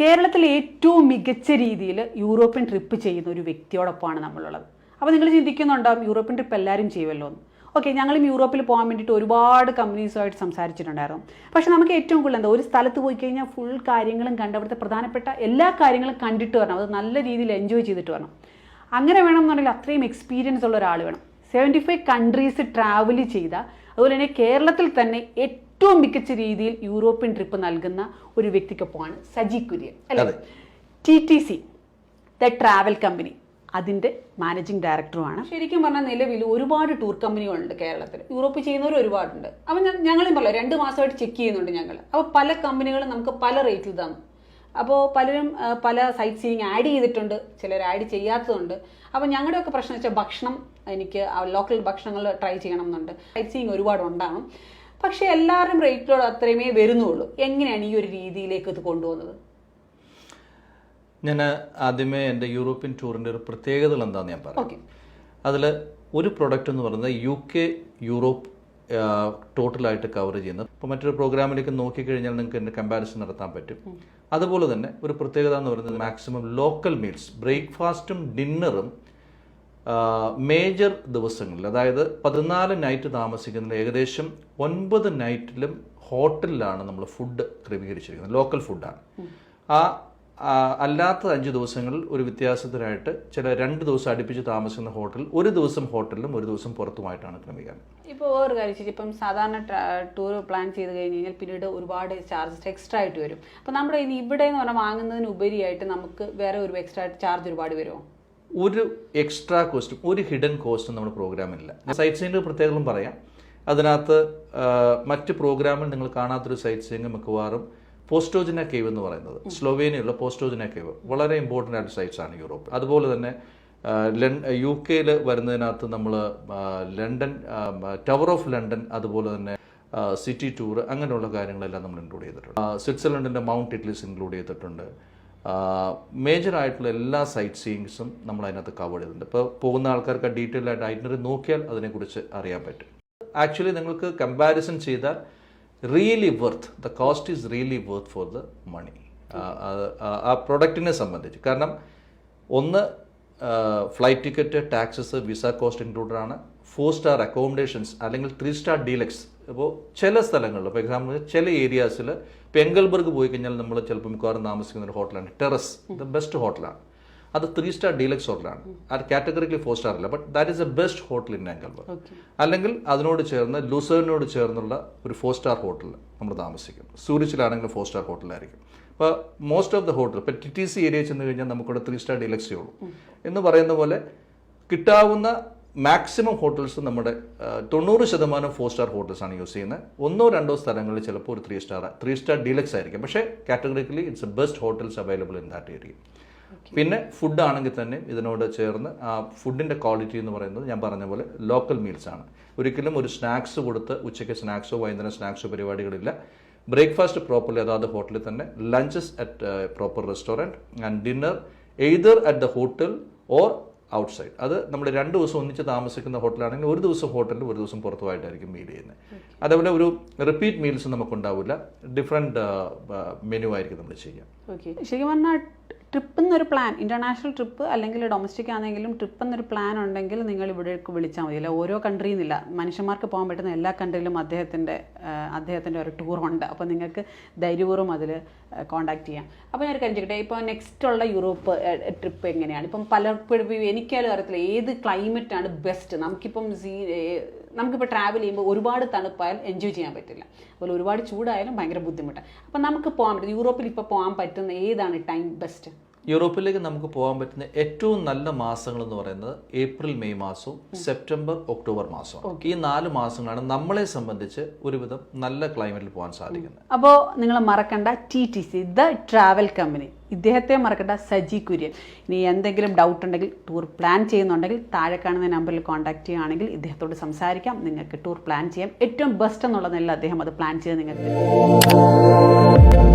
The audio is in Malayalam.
കേരളത്തിൽ ഏറ്റവും മികച്ച രീതിയിൽ യൂറോപ്യൻ ട്രിപ്പ് ചെയ്യുന്ന ഒരു വ്യക്തിയോടൊപ്പമാണ് നമ്മളുള്ളത്. അപ്പോൾ നിങ്ങൾ ചിന്തിക്കുന്നുണ്ടാവും യൂറോപ്യൻ ട്രിപ്പ് എല്ലാവരും ചെയ്യുമല്ലോ എന്ന്? ഓക്കെ ഞങ്ങളും യൂറോപ്പിൽ പോകാൻ വേണ്ടിയിട്ട് ഒരുപാട് കമ്പനീസുമായിട്ട് സംസാരിച്ചിട്ടുണ്ടായിരുന്നു. പക്ഷേ നമുക്ക് ഏറ്റവും കൂടുതൽ എന്താ ഒരു സ്ഥലത്ത് പോയി കഴിഞ്ഞാൽ ഫുൾ കാര്യങ്ങളും കണ്ട് അവിടുത്തെ പ്രധാനപ്പെട്ട എല്ലാ കാര്യങ്ങളും കണ്ടിട്ട് വരണം. അത് നല്ല രീതിയിൽ എൻജോയ് ചെയ്തിട്ട് വരണം. അങ്ങനെ വേണമെന്നുണ്ടെങ്കിൽ അത്രയും എക്സ്പീരിയൻസ് ഉള്ള ഒരാൾ വേണം. സെവന്റി ഫൈവ് കൺട്രീസ് ട്രാവൽ ചെയ്ത അതുപോലെ തന്നെ കേരളത്തിൽ തന്നെ ഏറ്റവും മികച്ച രീതിയിൽ യൂറോപ്യൻ ട്രിപ്പ് നൽകുന്ന ഒരു വ്യക്തിക്കൊപ്പമാണ് സജി കുര്യൻ അല്ലേ? T T C the travel company അതിന്റെ മാനേജിംഗ് ഡയറക്ടറുമാണ് ശരിക്കും പറഞ്ഞാൽ നിലവിൽ ഒരുപാട് ടൂർ കമ്പനികളുണ്ട് കേരളത്തിൽ. യൂറോപ്പ് ചെയ്യുന്നവർ ഒരുപാടുണ്ട്. അപ്പം ഞങ്ങളും പറയാം രണ്ട് മാസമായിട്ട് ചെക്ക് ചെയ്യുന്നുണ്ട് ഞങ്ങൾ അപ്പോൾ പല കമ്പനികളും നമുക്ക് പല റേറ്റിൽ തന്നു. അപ്പോൾ പലരും പല സൈറ്റ് സീയിങ് ആഡ് ചെയ്തിട്ടുണ്ട്. ചിലർ ആഡ് ചെയ്യാത്തതുണ്ട്. അപ്പോൾ ഞങ്ങളുടെയൊക്കെ പ്രശ്നം വെച്ചാൽ ഭക്ഷണം എനിക്ക് ലോക്കൽ ഭക്ഷണങ്ങൾ ട്രൈ ചെയ്യണം എന്നുണ്ട്. സൈറ്റ് സീയിങ് ഒരുപാട് ഉണ്ടാകും പക്ഷേ എല്ലാവരുടെയും റേറ്റിലോട് അത്രയുമേ വരുന്നുള്ളൂ. എങ്ങനെയാണ് ഈ ഒരു രീതിയിലേക്ക് ഇത് കൊണ്ടുപോകുന്നത്? ഞാൻ ആദ്യമേ എന്റെ യൂറോപ്യൻ ടൂറിന്റെ ഒരു പ്രത്യേകതകൾ എന്താണെന്ന് ഞാൻ പറയാം. ഓക്കെ. അതിൽ ഒരു പ്രൊഡക്റ്റ് എന്ന് പറയുന്നത് യു കെ യൂറോപ്പ് ടോട്ടലായിട്ട് കവർ ചെയ്യുന്നത്. ഇപ്പോൾ മറ്റൊരു പ്രോഗ്രാമിലേക്ക് നോക്കിക്കഴിഞ്ഞാൽ നിങ്ങൾക്ക് എന്റെ കമ്പാരിസൺ നടത്താൻ പറ്റും. അതുപോലെ തന്നെ ഒരു പ്രത്യേകത എന്ന് പറയുന്നത് മാക്സിമം ലോക്കൽ മീൽസ് ബ്രേക്ക്ഫാസ്റ്റും ഡിന്നറും മേജർ ദിവസങ്ങളിൽ അതായത് പതിനാല് നൈറ്റ് താമസിക്കുന്നതിൽ ഏകദേശം ഒൻപത് നൈറ്റിലും ഹോട്ടലിലാണ് നമ്മൾ ഫുഡ് ക്രമീകരിച്ചിരിക്കുന്നത് ലോക്കൽ ഫുഡാണ് ആ അല്ലാത്ത അഞ്ച് ദിവസങ്ങളിൽ ഒരു വ്യത്യാസത്തിനായിട്ട് ചില രണ്ട് ദിവസം അടുപ്പിച്ച് താമസിക്കുന്ന ഹോട്ടൽ ഒരു ദിവസം ഹോട്ടലിലും ഒരു ദിവസം പുറത്തുമായിട്ടാണ് ക്രമീകരണം. ഇപ്പോൾ വേറൊരു കാര്യം ഇപ്പം സാധാരണ ടൂർ പ്ലാൻ ചെയ്ത് കഴിഞ്ഞ് കഴിഞ്ഞാൽ പിന്നീട് ഒരുപാട് ചാർജസ് എക്സ്ട്രാ ആയിട്ട് വരും. അപ്പം നമ്മുടെ ഇവിടെ എന്ന് പറഞ്ഞാൽ വാങ്ങുന്നതിന് ഉപരിയായിട്ട് നമുക്ക് വേറെ ഒരു എക്സ്ട്രാ ചാർജ് ഒരുപാട് വരുമോ? ഒരു എക്സ്ട്രാ കോസ്റ്റും ഒരു ഹിഡൻ കോസ്റ്റും നമ്മുടെ പ്രോഗ്രാമിലില്ല സൈറ്റ് സീനിൽ പ്രത്യേകതകളും പറയാം. അതിനകത്ത് മറ്റ് പ്രോഗ്രാമിൽ നിങ്ങൾ കാണാത്തൊരു സൈറ്റ് സീങ് മിക്കവാറും പോസ്റ്റോജന കേവ് എന്ന് പറയുന്നത്. സ്ലോവേനിയുള്ള പോസ്റ്റോജന കേവ് വളരെ ഇമ്പോർട്ടന്റ് ആയിട്ട് സൈറ്റ്സ് ആണ് യൂറോപ്പ്. അതുപോലെ തന്നെ യു കെയിൽ വരുന്നതിനകത്ത് നമ്മൾ ലണ്ടൻ ടവർ ഓഫ് ലണ്ടൻ അതുപോലെ തന്നെ സിറ്റി ടൂർ അങ്ങനെയുള്ള കാര്യങ്ങളെല്ലാം നമ്മൾ ഇൻക്ലൂഡ് ചെയ്തിട്ടുണ്ട്. സ്വിറ്റ്സർലൻഡിന്റെ മൗണ്ട് ഇറ്റ്ലീസ് ഇൻക്ലൂഡ് ചെയ്തിട്ടുണ്ട്. മേജർ ആയിട്ടുള്ള എല്ലാ സൈറ്റ് സീയിങ്സും നമ്മൾ അതിനകത്ത് കവർ ചെയ്തിട്ടുണ്ട്. ഇപ്പോൾ പോകുന്ന ആൾക്കാർക്ക് ഡീറ്റെയിൽ ആയിട്ട് ഐറ്റിനറി നോക്കിയാൽ അതിനെക്കുറിച്ച് അറിയാൻ പറ്റും. ആക്ച്വലി നിങ്ങൾക്ക് കമ്പാരിസൺ ചെയ്താൽ really worth the cost is really worth for the money ആ പ്രൊഡക്റ്റിനെ സംബന്ധിച്ച്. കാരണം ഒന്ന് flight ticket taxes visa cost included ആണ്. ഫോർ സ്റ്റാർ അക്കോമഡേഷൻസ് അല്ലെങ്കിൽ ത്രീ സ്റ്റാർ ഡീലക്സ് ഇപ്പോൾ ചില സ്ഥലങ്ങളിൽ ഇപ്പോൾ എക്സാമ്പിൾ ചില ഏരിയാസിൽ ഇപ്പോൾ എങ്കൽബർഗ് പോയി കഴിഞ്ഞാൽ നമ്മൾ ചിലപ്പോൾ മിക്കവാറും താമസിക്കുന്ന ഒരു ഹോട്ടലാണ് ടെറസ് ദ ബെസ്റ്റ് ഹോട്ടലാണ് അത് ത്രീ സ്റ്റാർ ഡീലക്സ് ഹോട്ടലാണ് അത് കാറ്റഗറിക്കലി ഫോർ സ്റ്റാർ അല്ല but that is a best hotel in Engelberg അല്ലെങ്കിൽ അതിനോട് ചേർന്ന് ലൂസേറിനോട് ചേർന്നുള്ള ഒരു ഫോർ സ്റ്റാർ ഹോട്ടലിൽ നമ്മൾ താമസിക്കും സൂരിച്ചിലാണെങ്കിലും ഫോർ സ്റ്റാർ ഹോട്ടലായിരിക്കും ഇപ്പോൾ മോസ്റ്റ് ഓഫ് ദ ഹോട്ടൽ ഇപ്പോൾ ടി ടി സി ഏരിയ ചെന്ന് കഴിഞ്ഞാൽ നമുക്കിവിടെ ത്രീ സ്റ്റാർ ഡീലക്സേ ഉള്ളൂ. എന്ന് പറയുന്ന പോലെ കിട്ടാവുന്ന മാക്സിമം ഹോട്ടൽസ് നമ്മുടെ തൊണ്ണൂറ് ശതമാനം ഫോർ സ്റ്റാർ ഹോട്ടൽസ് ആണ് യൂസ് ചെയ്യുന്നത്. ഒന്നോ രണ്ടോ സ്ഥലങ്ങളിൽ ചിലപ്പോൾ ഒരു three star three star deluxe ആയിരിക്കും. പക്ഷേ categorically it's a best hotels available in that area പിന്നെ ഫുഡ് ആണെങ്കിൽ തന്നെ ഇതിനോട് ചേർന്ന് ആ ഫുഡിന്റെ ക്വാളിറ്റി എന്ന് പറയുന്നത് ഞാൻ പറഞ്ഞ പോലെ ലോക്കൽ മീൽസ് ആണ്. ഒരിക്കലും ഒരു സ്നാക്സ് കൊടുത്ത് ഉച്ചയ്ക്ക് സ്നാക്സോ വൈകുന്നേരം സ്നാക്സോ പരിപാടികളില്ല. ബ്രേക്ക്ഫാസ്റ്റ് പ്രോപ്പർലി അതാത് ഹോട്ടലിൽ തന്നെ lunches at proper restaurant and dinner either at the hotel or outside അത് നമ്മൾ രണ്ട് ദിവസം ഒന്നിച്ച് താമസിക്കുന്ന ഹോട്ടലാണെങ്കിൽ ഒരു ദിവസം ഹോട്ടലിൽ ഒരു ദിവസം പുറത്തുമായിട്ടായിരിക്കും മീൽ ചെയ്യുന്നത്. അതേപോലെ ഒരു റിപ്പീറ്റ് മീൽസ് നമുക്കുണ്ടാവില്ല. ഡിഫറെന്റ് മെനു ആയിരിക്കും നമ്മൾ ചെയ്യുക. ഓക്കെ ശരിക്കും പറഞ്ഞാൽ ട്രിപ്പ് എന്നൊരു പ്ലാൻ ഇന്റർനാഷണൽ ട്രിപ്പ് അല്ലെങ്കിൽ ഡൊമസ്റ്റിക് ആണെങ്കിലും ട്രിപ്പ് എന്നൊരു പ്ലാൻ ഉണ്ടെങ്കിൽ നിങ്ങൾ ഇവിടേക്ക് വിളിച്ചാൽ മതി. അല്ലെ ഓരോ കൺട്രിയിൽ നിന്നില്ല. മനുഷ്യന്മാർക്ക് പോകാൻ പറ്റുന്ന എല്ലാ കൺട്രിയിലും അദ്ദേഹത്തിന്റെ അദ്ദേഹത്തിന്റെ ഒരു ടൂറുണ്ട് അപ്പോൾ നിങ്ങൾക്ക് ധൈര്യപൂർവം അതിൽ കോൺടാക്ട് ചെയ്യാം. അപ്പോൾ ഞാൻ ഒരു കാര്യം ചോദിക്കട്ടെ? ഇപ്പോൾ നെക്സ്റ്റ് ഉള്ള യൂറോപ്പ് ട്രിപ്പ് എങ്ങനെയാണ്? ഇപ്പം പലപ്പോഴും എനിക്കാലും അറിയത്തില്ല. ഏത് ക്ലൈമറ്റാണ് ബെസ്റ്റ് നമുക്കിപ്പം സീ നമുക്കിപ്പോൾ ട്രാവൽ ചെയ്യുമ്പോൾ ഒരുപാട് തണുപ്പായാലും എൻജോയ് ചെയ്യാൻ പറ്റില്ല. അതുപോലെ ഒരുപാട് ചൂടായാലും ഭയങ്കര ബുദ്ധിമുട്ടാണ് അപ്പം നമുക്ക് പോകാൻ പറ്റും. യൂറോപ്പിൽ ഇപ്പോൾ പോകാൻ പറ്റുന്ന ഏതാണ് ടൈം ബെസ്റ്റ് യൂറോപ്പിലേക്ക് നമുക്ക് പോകാൻ പറ്റുന്ന ഏറ്റവും നല്ല മാസങ്ങൾ എന്ന് പറയുന്നത് ഏപ്രിൽ മെയ് മാസവും സെപ്റ്റംബർ ഒക്ടോബർ മാസവും ഈ നാല് മാസങ്ങളാണ് നമ്മളെ സംബന്ധിച്ച് ഒരുവിധം നല്ല ക്ലൈമറ്റിൽ പോകാൻ സാധിക്കുന്നത്. അപ്പോൾ നിങ്ങൾ മറക്കണ്ട T T C the travel company ഇദ്ദേഹത്തെ മറക്കണ്ട സജി കുര്യൻ. ഇനി എന്തെങ്കിലും ഡൗട്ട് ഉണ്ടെങ്കിൽ ടൂർ പ്ലാൻ ചെയ്യുന്നുണ്ടെങ്കിൽ താഴെ കാണുന്ന നമ്പറിൽ കോൺടാക്ട് ചെയ്യുകയാണെങ്കിൽ ഇദ്ദേഹത്തോട് സംസാരിക്കാം. നിങ്ങൾക്ക് ടൂർ പ്ലാൻ ചെയ്യാം. ഏറ്റവും ബെസ്റ്റ് എന്നുള്ള നിലയിൽ അദ്ദേഹം അത് പ്ലാൻ ചെയ്ത് നിങ്ങൾക്ക്